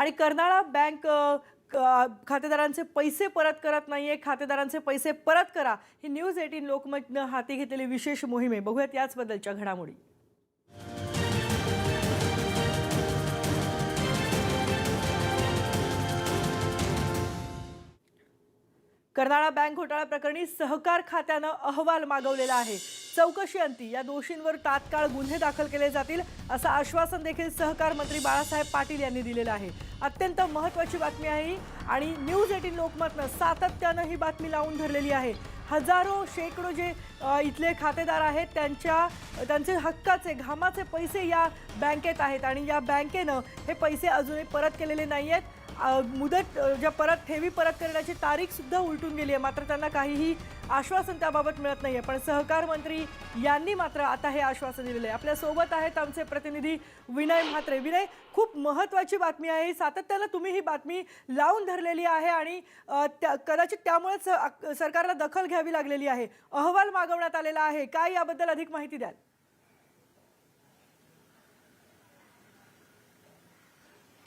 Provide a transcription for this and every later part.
आणि कर्नाळा बँक खातेदारांचे पैसे परत करत नाही आहे खातेदारांचे पैसे परत करा. ही न्यूज एटीन लोकमतनं हाती घेतलेली विशेष मोहीम आहे. बघूयात याचबद्दलच्या घडामोडी. कर्नाळा बँक घोटाळा प्रकरणी सहकार खात्यानं अहवाल मागवलेला आहे. चौकशी अंती. या दोषींवर तात्काळ गुन्हे दाखल केले जातील असं आश्वासन देखील सहकार मंत्री बाळासाहेब पाटील यांनी दिलेलं आहे. अत्यंत महत्वाची बातमी आहे आणि न्यूज एटीन लोकमतनं सातत्यानं ही बातमी लावून धरलेली आहे. हजारो शेकडो जे इथले खातेदार आहेत त्यांच्या त्यांचे हक्काचे घामाचे पैसे या बँकेत आहेत. आणि या बँकेनं हे पैसे अजूनही परत केलेले नाही आहेत मुदत ज्या परत ठेवी परत करण्याची तारीखसुद्धा उलटून गेली आहे. मात्र त्यांना काहीही आश्वासन त्याबाबत मिळत नाही आहे पण सहकार मंत्री यांनी मात्र आता हे आश्वासन दिलेलं आहे. आपल्यासोबत आहेत आमचे प्रतिनिधी विनय म्हात्रे. विनय खूप महत्त्वाची बातमी आहे. सातत्यानं तुम्ही ही बातमी लावून धरलेली आहे आणि त्या कदाचित त्यामुळेच सरकारला दखल घ्यावी लागलेली आहे. अहवाल मागवण्यात आलेला आहे. काय याबद्दल अधिक माहिती द्याल?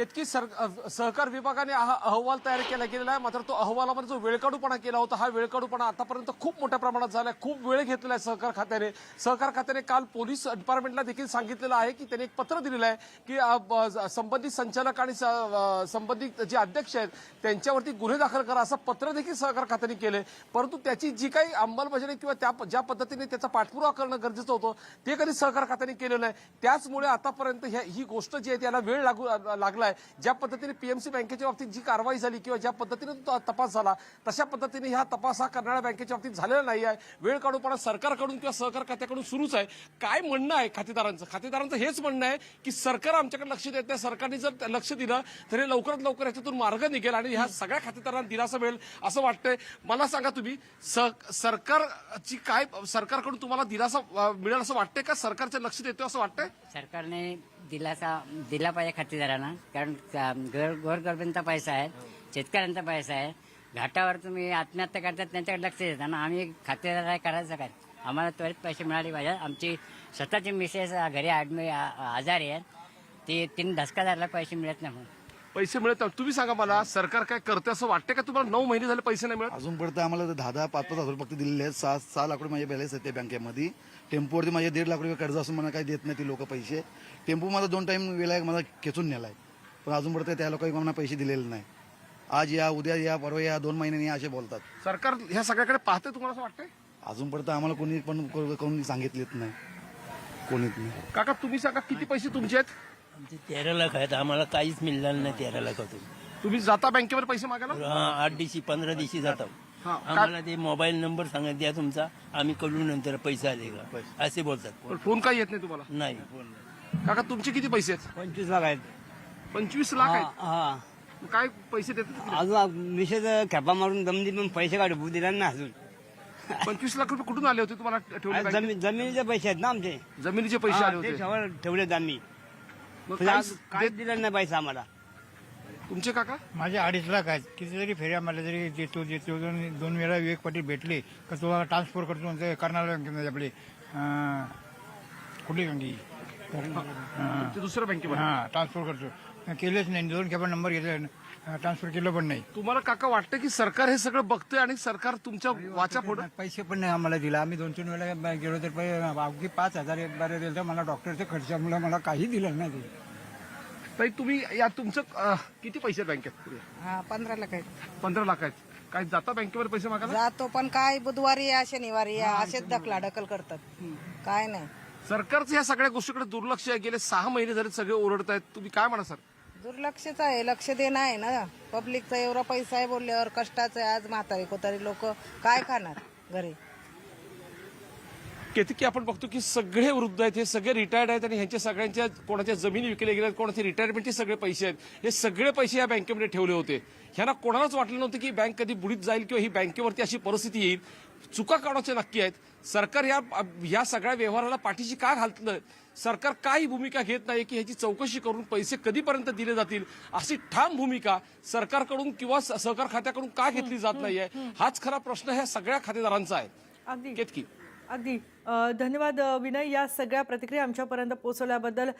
केतकी सर सहकार विभागाने हा अहवाल तयार केला गेलेला आहे. मात्र तो अहवालामध्ये जो वेळकाढूपणा केला होता हा वेळकाढूपणा आतापर्यंत खूप मोठ्या प्रमाणात झाला आहे खूप वेळ घेतलेला आहे सहकार खात्याने. सहकार खात्याने काल पोलीस डिपार्टमेंटला देखील सांगितलेलं आहे की त्यांनी एक पत्र दिलेलं आहे की संबंधित संचालक आणि स- संबंधित जे अध्यक्ष आहेत त्यांच्यावरती गुन्हे दाखल करा असं पत्र देखील सहकार खात्याने केलंय. परंतु त्याची जी काही अंमलबजावणी किंवा त्या ज्या पद्धतीने त्याचा पाठपुरावा करणं गरजेचं होतं ते कधी सहकार खात्याने केलेलं नाही. त्याचमुळे आतापर्यंत ह्या- ही गोष्ट जी आहे त्याला वेळ लागू लागला आहे. ज्या पद्धतीने पीएमसी बँकेच्या बाबतीत जी कारवाई झाली किंवा ज्या पद्धतीने तो तपास झाला तशा पद्धतीने हा तपास हा कर्नाळा बँकेच्या बाबतीत झालेला नाही आहे. वेळ काढूपणा सरकारकडून किंवा सहकार खात्याकडून सुरूच आहे. काय म्हणणं आहे खातेदारांचं? खातेदारांचं हेच म्हणणं आहे की सरकार आमच्याकडे लक्ष देत नाही. सरकारने जर लक्ष दिलं तर हे लवकरात लवकर याच्यातून मार्ग निघेल आणि ह्या सगळ्या खातेदारांना दिलासा मिळेल असं वाटतंय. मला सांगा तुम्ही सरकारची काय सरकारकडून तुम्हाला दिलासा मिळेल असं वाटतंय का? सरकारचं लक्ष देतोय असं वाटतंय? सरकारने दिलासा दिला पाहिजे खातेदारांना. कारण त्या घर गोरगरिबांचा पैसा आहे शेतकऱ्यांचा पैसा आहे. घाटावर तुम्ही आत्महत्या करतात त्यांच्याकडे लक्ष देता ना. आम्ही खातेदार आहे करायचं काय? आम्हाला त्वरित पैसे मिळाले पाहिजे. आमची स्वतःची मिसेस घरी आडमी आजारी आहेत. ती तीन धसकादारला पैसे मिळत नाही म्हणून. पैसे मिळत नाही. तुम्ही सांगा मला सरकार काय करते असं वाटतंय का तुम्हाला? नऊ महिने झाले पैसे नाही मिळत? अजूनपर्यंत आम्हाला दहा दहा पाच पाच हजार रुपये फक्त दिलेले आहेत. सहा सहा लाख रुपये माझे बॅलन्स आहेत त्या बँकेमध्ये. टेम्पोवरती माझे दीड लाख रुपये कर्ज असून मला काही देत नाही ती लोक पैसे. टेम्पो माझा दोन टाइम वेळा मला खेचून नेलाय. पण अजूनपर्यंत त्या लोकांनी पैसे दिलेले नाही. आज या उद्या या परवा या दोन महिन्यांनी या असे बोलतात. सरकार ह्या सगळ्याकडे पाहते तुम्हाला असं वाटतंय? अजूनपर्यंत आम्हाला कोणी पण को- कोणी सांगितलेत नाही. कोणीच नाही. काका तुम्ही सांगा किती पैसे तुमचे आहेत? आमचे तेरा लाख आहेत आम्हाला काहीच मिळालं नाही तेरा लाखातून. तुम्ही जाता बँकेवर पैसे मागायला? हा, आठ दिवशी पंधरा दिवशी जातो. हा, आम्हाला ते मोबाईल नंबर सांगत द्या तुमचा आम्ही कळू नंतर पैसा आले का? असे बोलतात. पण फोन काही येत नाही तुम्हाला? नाही. काका तुमचे किती पैसे आहेत? पंचवीस लाख आहेत. पंचवीस लाख आहेत. हा काय पैसे देतात अजून मिसेस खेपा मारून जमिनीत पण पैसे काढू दिला ना अजून. पंचवीस लाख रुपये कुठून आले होते तुम्हाला ठेवले? जमीन जमिनीचे पैसे आहेत ना आमचे. जमिनीचे पैसे आले हा, ते होते ठेवले ठेवलेत आम्ही. मग पण काय आज काय दिलं नाही पैसा आम्हाला. तुमचे काका? माझे अडीच लाख आहेत. कितीतरी फेऱ्या मला जरी देतो देतो दोन दोन वेळा विवेक पाटील भेटले. का तो ट्रान्सफर करतो म्हणतो कर्नाटक बँकेमध्ये आपले अं, कुठली बँके ते दुसऱ्या बँकेमध्ये. हां ट्रान्सफर करतो. केलेच नाही. दोन खेपा नंबर घेतले. ट्रान्सफर केलं पण नाही. तुम्हाला काका वाटतं की सरकार हे सगळं बघतंय आणि सरकार तुमच्या वाचा फोड पैसे पण नाही आम्हाला दिला. आम्ही दोन तीन वेळा गेलो तर पै- अगदी पाच हजार एक बारे दिलं तर मला डॉक्टरच्या खर्चामुळे मला काही दिलं नाही ते. ताई तुम्ही या तुमचं अं, किती पैसे आहेत बँकेत? हा पंधरा लाख आहेत. पंधरा लाख आहेत. काय जाता बँकेवर पैसे मागायला? जातो पण काय बुधवारी या शनिवारी या असेच दखला ढकल करतात काय नाही. सरकारचं या सगळ्या गोष्टीकडे दुर्लक्ष आहे. गेले सहा महिने झाले सगळे ओरडत आहेत तुम्ही काय म्हणा सर? दुर्लक्षच आहे. लक्ष देणं आहे ना. पब्लिकचा एवढा पैसा आहे बोलल्यावर कष्टाचं आहे. आज म्हातारी कोतारी लोक काय खाणार घरी? की आपण बघतो की सगळे वृद्ध आहेत हे सगळे रिटायर्ड आहेत आणि ह्यांच्या सगळ्यांच्या कोणाच्या जमिनी विकल्या गेल्या कोणाचे रिटायरमेंटचे सगळे पैसे आहेत. हे सगळे पैसे या बँकेमध्ये ठेवले होते. ह्यांना कोणालाच वाटलं नव्हतं की बँक कधी बुडीत जाईल किंवा ही बँकेवरती अशी परिस्थिती येईल. चुका काढायच्या नक्की आहेत. सरकार या या सगळ्या व्यवहाराला पाठीशी का घालतं सरकार काही भूमिका घेत नाही की ह्याची चौकशी करून पैसे कधीपर्यंत दिले जातील अशी ठाम भूमिका सरकारकडून किंवा सहकार खात्याकडून का घेतली जात नाहीये? हाच खरा प्रश्न ह्या सगळ्या खातेदारांचा आहे. केतकी. अगदी. धन्यवाद विनय. या सगळ्या प्रतिक्रिया आमच्यापर्यंत पोहोचवल्याबद्दल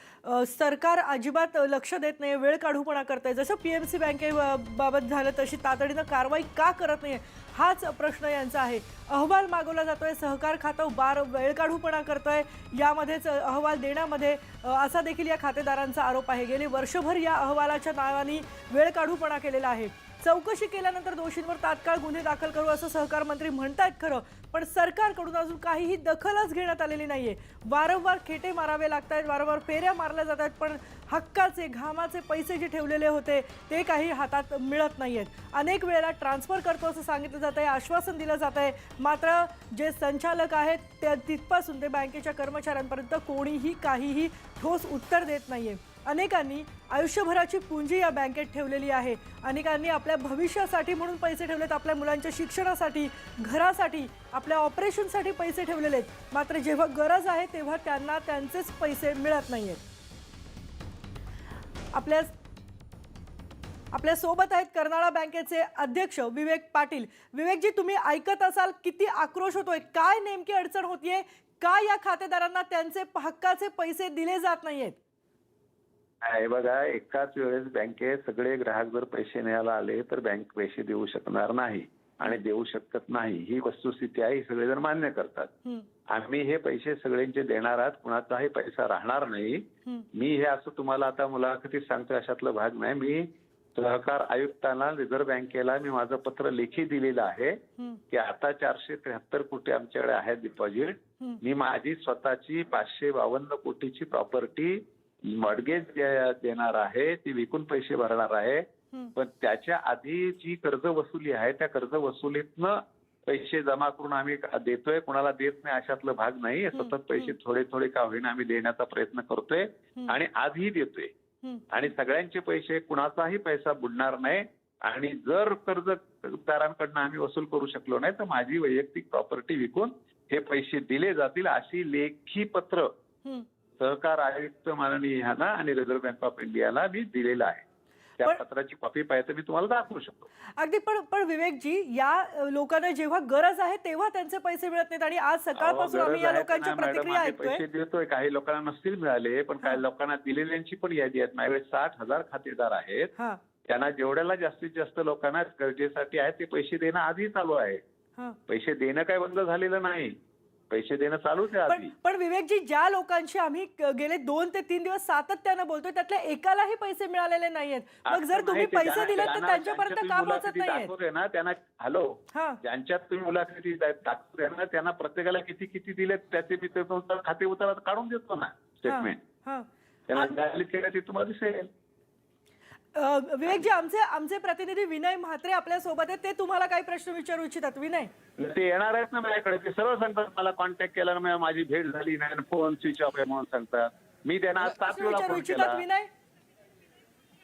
सरकार अजिबात लक्ष देत नाही वेळ काढूपणा करत आहे जसं पी एम सी बँकेबाबत झालं तशी तातडीनं कारवाई का करत नाही हाच प्रश्न यांचा आहे. अहवाल मागवला जातोय सहकार खातं बार वेळ काढूपणा करतोय. यामध्येच अहवाल देण्यामध्ये असा देखील या खातेदारांचा आरोप आहे. गेली वर्षभर या अहवालाच्या नावाने वेळ काढूपणा केलेला आहे. चौकशी केल्यानंतर दोषींवर तात्काळ गुन्हे दाखल करू असं सहकार मंत्री म्हणतायत खरं पण सरकारकडून अजून काहीही दखलच घेण्यात आलेली नाहीये. वारंवार खेटे मारावे लागत आहेत वारंवार फेऱ्या मारल्या जात आहेत पण हक्काचे घामाचे पैसे जे ठेवलेले होते ते काही हातात मिळत नाहीयेत. अनेक वेळेला ट्रान्सफर करतो असं सांगितलं जात आहे आश्वासन दिलं जात आहे मात्र जे संचालक आहेत त्या तिथपासून ते बँकेच्या कर्मचाऱ्यांपर्यंत कोणीही काहीही ठोस उत्तर देत नाही आहे अनेकांनी आयुष्यभराची पुंजी या बँकेत ठेवलेली आहे. अनेकांनी आपल्या भविष्यासाठी म्हणून पैसे ठेवलेत आपल्या मुलांच्या शिक्षणासाठी घरासाठी आपल्या ऑपरेशनसाठी पैसे ठेवलेले आहेत. मात्र जेव्हा गरज आहे तेव्हा त्यांना त्यांचेच पैसे मिळत नाहीयेत. आपल्या आपल्यासोबत आहेत कर्नाळा बँकेचे अध्यक्ष विवेक पाटील. विवेकजी तुम्ही ऐकत असाल किती आक्रोश होतोय काय नेमकी अडचण होतीये का या खातेदारांना त्यांचे हक्काचे पैसे दिले जात नाहीयेत? आहे बघा एकाच वेळेस बँकेत सगळे ग्राहक जर पैसे न्यायला आले तर बँक पैसे देऊ शकणार नाही आणि देऊ शकत नाही. ही वस्तुस्थिती आहे ही सगळेजण मान्य करतात. हं, आम्ही हे पैसे सगळ्यांचे देणार आहात कुणाचाही पैसा राहणार नाही. हं, मी हे असं तुम्हाला आता मुलाखतीत सांगतो अशातलं भाग नाही. मी सहकार आयुक्तांना रिझर्व्ह बँकेला मी माझं पत्र लेखी दिलेलं आहे हं, की आता चारशे त्र्याहत्तर कोटी आमच्याकडे आहेत डिपॉझिट हं. मी माझी स्वतःची पाचशे बावन्न कोटीची प्रॉपर्टी मॉडगेज देणार आहे ती विकून पैसे भरणार आहे. पण त्याच्या आधी जी कर्ज वसुली आहे त्या कर्ज वसुलीतनं पैसे जमा करून आम्ही देतोय कोणाला देत नाही अशातलं भाग नाही. सतत पैसे थोडे थोडे का होईना आम्ही देण्याचा प्रयत्न करतोय आणि आजही देतोय. आणि सगळ्यांचे पैसे कुणाचाही पैसा बुडणार नाही. आणि जर कर्जदारांकडनं आम्ही वसूल करू शकलो नाही तर माझी वैयक्तिक प्रॉपर्टी विकून हे पैसे दिले जातील अशी लेखी पत्र. सहकार आयुक्त माननीय ह्यांना आणि रिझर्व्ह बँक ऑफ इंडियाला मी दिलेलं आहे. त्या पत्राची कॉपी पाहिजे मी तुम्हाला दाखवू शकतो. अगदी पण पण विवेकजी या लोकांना जेव्हा गरज आहे तेव्हा त्यांचे पैसे मिळत नाहीत आणि आज सकाळपासून आम्ही या मॅडम, प्रतिक्रिया पैसे देतोय काही लोकांना नसतील मिळाले पण काही लोकांना दिलेल्यांची पण यादी आहेत. माझ्याकडे साठ हजार खातेदार आहेत. हा. त्यांना जेवढ्याला जास्तीत जास्त लोकांना गरजेसाठी आहे ते पैसे देणं आधी चालू आहे. हा. पैसे देणं काय बंद झालेलं नाही. पैसे देणं चालूच आहे पण आधी. पण विवेकजी ज्या लोकांशी आम्ही क- गेले दोन ते तीन दिवस सातत्यानं बोलतोय त्यातल्या एकालाही पैसे मिळालेले नाहीयेत. मग जर असं तुम्ही नाही, ते पैसे ज्यांना- दिले तर ज्यांना- त्यांच्यापर्यंत ज्यांच्या का तुम्ही पोहोचत मुलाखती नाहीयेत. ना त्यांना हॅलो हा. ज्यांच्यात तुम्ही मुलाखती दाखवते ना त्यांना प्रत्येकाला किती किती दिले त्याचे मी ते तुमचं खाते उतारा काढून देतो ना स्टेटमेंट हा. त्यांना जाहीर केलं ते तुम्हाला दिसेल विवेकजी आमचे आमचे प्रतिनिधी विनय म्हात्रे आपल्यासोबत आहेत. ते तुम्हाला काही प्रश्न विचारू इच्छितात. विनय. ते येणार आहेत ना माझ्याकडे. ते सर्व सांगतात. मला कॉन्टॅक्ट केला ना माझी भेट झाली नाही फोन स्विच ऑफ आहे म्हणून सांगतात. मी त्यांना आज सात प्रश्न वेळा विचारू फोन इच्छितात केला. विनय?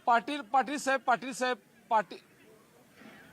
पाटील पाटील साहेब पाटील साहेब पाटील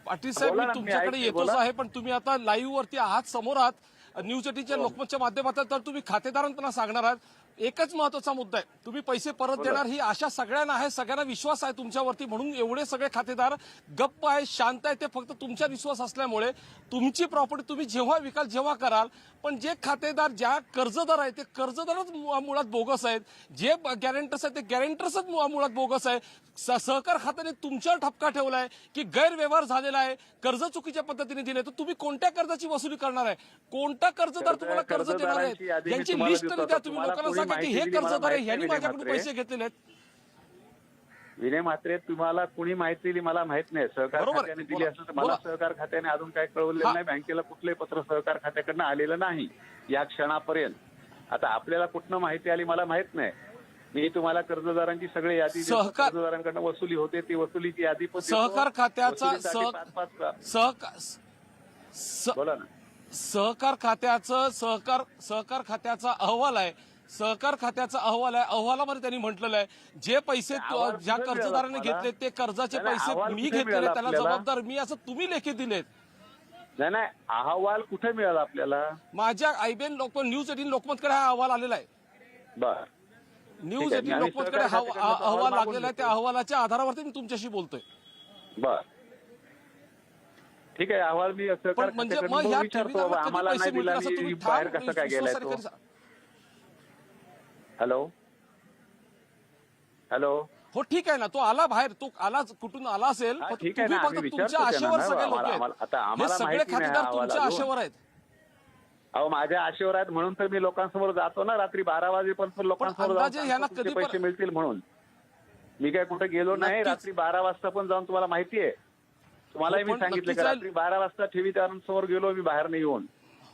पाटील साहेब बोला मी ना, मी तुमच्याकडे ऐकते, येतोच बोला. आहे पण तुम्ही आता लाईव्ह वरती आहात समोर आहात. न्यूज एटीनच्या लोकमतच्या माध्यमातून तर तुम्ही खातेदारांना सांगणार आहात. एकच महत्त्वाचा मुद्दा आहे. तुम्ही पैसे परत देणार ही आशा सगळ्यांना आहे सगळ्यांना विश्वास आहे तुमच्यावरती म्हणून एवढे सगळे खातेदार गप्प आहे शांत आहे ते फक्त तुमच्या विश्वास असल्यामुळे तुमची प्रॉपर्टी तुम्ही जेव्हा विकाल जेव्हा कराल पण जे खातेदार ज्या कर्जदार आहेत ते कर्जदारच मुळात बोगस आहेत. जे गॅरेंटर्स आहेत ते गॅरेंटर्सच मुळात बोगस आहे. सहकार खात्याने तुमच्यावर ठपका ठेवलाय की गैरव्यवहार झालेला आहे कर्ज चुकीच्या पद्धतीने दिले तर तुम्ही कोणत्या कर्जाची वसुली करणार आहे कोणता कर्जदार तुम्हाला कर्ज देणार आहेत मी यांची लिस्ट तरी. द्या तुम्ही तुम्हाला लोकांना सांगा की हे कर्जदार आहे नाही, माझ्याकडून पैसे घेतलेले आहेत विनय मात्रे तुम्हाला कुणी माहिती दिली मला माहीत नाही सहकार आहे. खात्याने दिली. असेल तर मला. सहकार खात्याने अजून काय कळवलेलं. नाही बँकेला कुठलंही पत्र सहकार खात्याकडनं आलेलं नाही या क्षणापर्यंत आता आपल्याला कुठनं माहिती आली मला माहीत नाही मी तुम्हाला कर्जदारांची सगळी यादी देतो. सहकार- कर्जदारांकडनं वसुली होते ती वसुलीची यादी पण देतो. सहकार खात्याचा वसुलीसाठी सह- पाच पाच सहकार स- बोला ना सहकार खात्याचं सहकार सहकार खात्याचा अहवाल आहे सहकार खात्याचा अहवाल आहे अहवालामध्ये त्यांनी म्हटलेलं आहे जे पैसे तु- अहवाल ज्या कुठे मिळाला कर्जदाराने तुम्हाला? घेतले ते कर्जाचे नाही, नाही, पैसे अहवाल मी कुठे घेतलेले मिळाला त्याला आपल्याला? जबाबदार मी असं तुम्ही लेखी दिलेत नाही नाही अहवाल कुठे मिळाला आपल्याला माझ्या आयबीएन लोक न्यूज एटीन लोकमतकडे हा अहवाल आलेला आहे बर न्यूज. एटीन लोकमतकडे अहवाल लागलेला आहे त्या. अहवालाच्या आधारावरती मी तुमच्याशी बोलतोय. बर. ठीक आहे अहवाल मी म्हणजे मग गेलाय तो? हॅलो? हॅलो? हो ठीक आहे ना तो आला बाहेर तो आला कुठून आला असेल तुमच्या आशेवर सगळे लोक आहेत. आम्हाला- आता आम्हाला सगळे खातेदार तुमच्या आशेवर आहेत. अहो माझ्या आशेवर आहेत म्हणून तर मी लोकांसमोर जातो ना रात्री बारा वाजेपर्यंत लोकांसमोर पण- पैसे मिळतील म्हणून. मी काय कुठे गेलो नाही. रात्री बारा वाजता पण जाऊन तुम्हाला माहिती आहे. तुम्हालाही हो, मी सांगितलं की. रात्री बारा वाजता ठेवीदारांसमोर गेलो मी बाहेर नाही येऊन.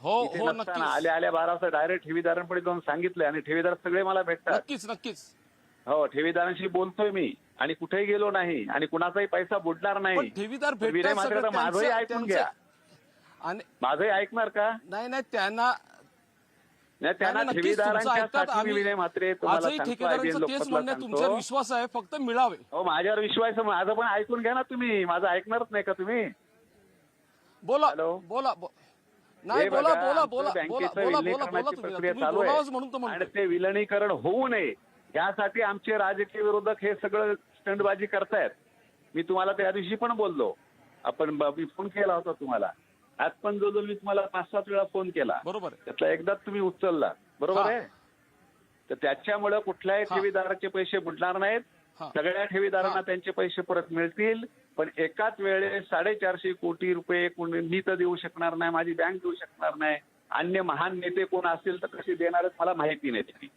हो हो नसताना आल्या आल्या बारा वाजता डायरेक्ट ठेवीदारांकडे जाऊन सांगितलंय आणि ठेवीदार सगळे मला भेटतात. नक्कीच नक्कीच. हो ठेवीदारांशी बोलतोय मी आणि कुठेही गेलो नाही आणि कुणाचाही पैसा बुडणार नाही. ठेवीदार विनय भेटतात म्हात्रे सगळे तर माझंही ऐकून घ्या. आणि माझंही ऐकणार का? नाही नाही त्यांना नाही त्यांना नाही, नक्कीच तुमचं ठेवीदारांच्या ऐकतात. साठी मी आम्ही- विनय म्हात्रे तुम्हाला आजही सांगतो ठेकेदारांचं IBM तेच लोकमतला म्हणणं आहे, सांगतो. तुमच्यावर विश्वास आहे फक्त मिळावे. हो माझ्यावर विश्वास आहे, माझं पण ऐकून घ्या ना तुम्ही. माझं ऐकणारच नाही का तुम्ही? बोला हॅलो? बोला बो- नाही हे बोला बघा, बोला आमचं बोला बोला बँकेचं बोला बोला बोला विलीनीकरणाची तुम्ही. प्रक्रिया चालू बोलावंच आहे म्हणून तर आणि ते विलनीकरण होऊ नये. यासाठी आमचे राजकीय विरोधक हे सगळं स्टंटबाजी करतायत. मी तुम्हाला त्या दिवशी पण बोललो. आपण ब- मी फोन केला होता तुम्हाला. आज पण जो जो मी तुम्हाला पाच सात वेळा फोन केला बरोबर आहे. त्यातला एकदाच तुम्ही उचलला बरोबर हा. आहे तर त्याच्यामुळे कुठल्याही हा. ठेवीदाराचे पैसे बुडणार नाहीत हा. सगळ्या ठेवीदारांना हा. त्यांचे पैसे परत मिळतील पण एकाच वेळेस साडेचारशे कोटी रुपये कोणी मी तर देऊ शकणार नाही माझी बँक देऊ शकणार नाही अन्य महान नेते कोण असतील तर कसे देणार आहेत मला माहिती नाही त्याची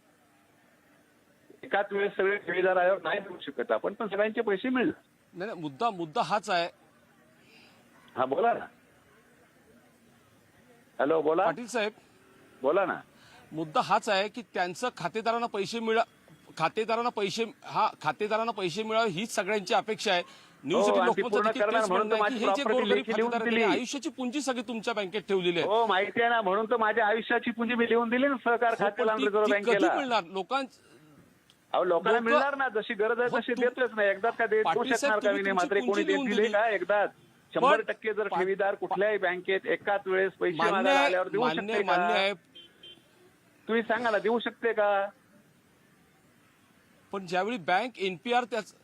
एकाच वेळेस सगळे ठेवीदार आल्यावर नाही देऊ शकत आपण पण सगळ्यांचे पैसे मिळणार नाही नाही, मुद्दा मुद्दा हाच आहे हा बोला ना हॅलो बोला. पाटील साहेब. बोला ना. मुद्दा हाच आहे की त्यांचं खातेदारांना पैसे मिळा खातेदारांना पैसे हा खातेदारांना पैसे मिळावे हीच सगळ्यांची अपेक्षा आहे. न्यूज हो, एटीन आणि ती लोकमतचं पूर्ण देखील करणार तेच म्हणून म्हणणं तर आहे की हे माझी जे property गोरगरीब लेखी लिहून खातेदार आहेत, त्यांनी दिली. आयुष्याची पुंजी सगळी तुमच्या बँकेत ठेवलेली आहे. हो माहिती आहे ना म्हणून तर माझ्या आयुष्याची पुंजी मी लिहून दिली ना सहकार हो, पण खात्याला ती- रिझर्व्ह ती कधी बँकेला मिळणार? लोकां अहो लोकांना लोकं- मिळणार ना जशी गरज आहे हो, तशी तू- देतोच ना एकदाच का देत पाटील देऊ साहेब, शकणार का तुम्ही विनय? तुमची मात्रे पुंजी कोणी देत लिहून दिली दिली. का? एकदाच. शंभर टक्के जर ठेवीदार कुठल्याही बँकेत एकाच वेळेस पैसे मागायला आल्यावर देऊ शकते का? आहे. तुम्ही सांगा ना देऊ शकते का? पण ज्यावेळी बँक एनपीआर त्याच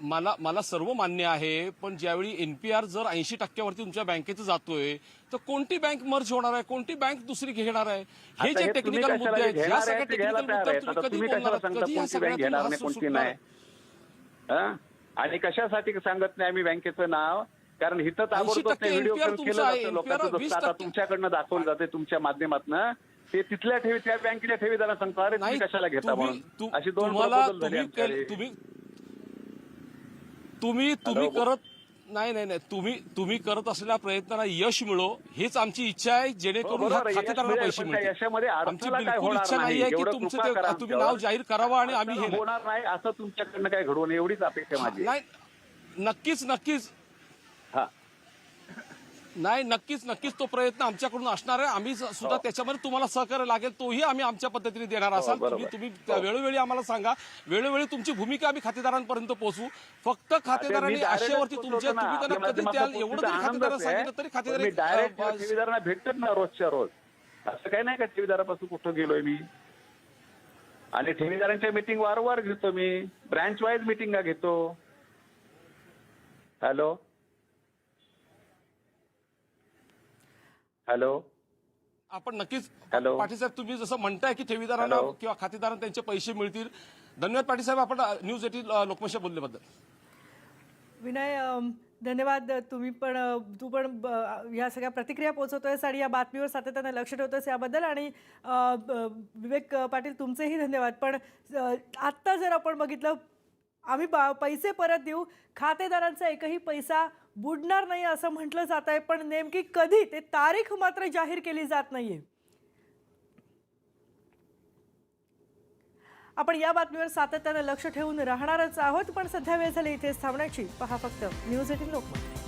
मला मला सर्व मान्य आहे पण ज्यावेळी एनपीआर जर ऐंशी टक्क्यावरती तुमच्या बँकेचं जातोय तर कोणती बँक मर्ज होणार आहे? कोणती बँक दुसरी घेणार आहे? हे जे टेक्निकल मुद्दे आहेत आहे सगळ्या टेक्निकल. मुद्द्यावर तुम्ही कधी बोलणार? कधी सगळ्यातून? आणि कशासाठी सांगत नाही आम्ही बँकेचं नाव? कारण इथं ताबडतोब ते 80% व्हिडिओ केलं आहे. जातं लोकांचं 20% जसं आता तुमच्याकडनं दाखवलं जाते तुमच्या माध्यमातनं ते तिथल्या ठेवी त्या बँकेच्या ठेवीदारांना सांगतो अरे तुम्ही कशाला घेता म्हणून अशी दोन झाले तुम्ही आमच्याकडे. केल- तुम्ही? करत नाही नाही नाही तुम्ही तुम्ही करत असलेल्या प्रयत्नांना यश मिळो हीच आमची इच्छा आहे हो, जेणेकरून बरोबर ह्या आहे. यश खातेदारांना मिळेल, पैसे पण त्या मिळतील यशामध्ये आमची अडथळा काय बिलकुल होणार इच्छा नाही नाही. आहे की एवढं तुमचं कृपा ते तुम्ही आमच्यावर. नाव जाहीर करावं आणि आम्ही हे होणार नाही असं तुमच्याकडनं काय घडवून एवढीच अपेक्षा माझी. नाही नक्कीच नक्कीच हा नाही नक्कीच नक्कीच तो प्रयत्न आमच्याकडून असणार आहे. आम्ही सुद्धा त्याच्यामध्ये तुम्हाला सहकार्य लागेल तोही आम्ही आमच्या पद्धतीने देणार असाल. हो, बरोबर. तुम्ही तुम्ही त्या वेळोवेळी आम्हाला सांगा. वेळोवेळी तुमची भूमिका आम्ही खातेदारांपर्यंत पोहोचू फक्त खातेदारांनी आशेवरती ना, तुम्ही त्यांना कधी द्याल एवढं जरी खातेदारांना. सांगितलं तरी खातेदार भेटत ना रोजच्या रोज. असं काही नाही का ठेवीदारापासून कुठं गेलोय मी? आणि ठेवीदारांच्या मीटिंग वारंवार घेतो मी. ब्रँच वाईज मिटिंगा घेतो. Hello hello. आपण नक्कीच हॅलो. पाटील साहेब तुम्ही जसं म्हणताय की ठेवीदारांना. किंवा खातेदारांना त्यांचे पैसे मिळतील. धन्यवाद पाटील साहेब आपण अ, न्यूज एटीन लोकमतच्या बोलल्याबद्दल विनय अम, धन्यवाद. तुम्ही पण अ, तू पण ब- ह्या सगळ्या प्रतिक्रिया पोहोचवतोयस आणि या बातमीवर सातत्यानं लक्ष ठेवतोयस याबद्दल. आणि अ, ब- विवेक पाटील तुमचेही धन्यवाद. पण अ, आत्ता जर आपण बघितलं आम्ही बा पैसे परत देऊ. खातेदारांचा एकही पैसा बुडणार नाही असं म्हटलं जात आहे पण नेमकी कधी ते तारीख मात्र जाहीर केली जात नाहीये. आपण या बातमीवर सातत्यानं लक्ष ठेवून राहणारच आहोत पण सध्या वेळ झाली इथेच थांबण्याची. पहा फक्त न्यूज एटीन लोकमत.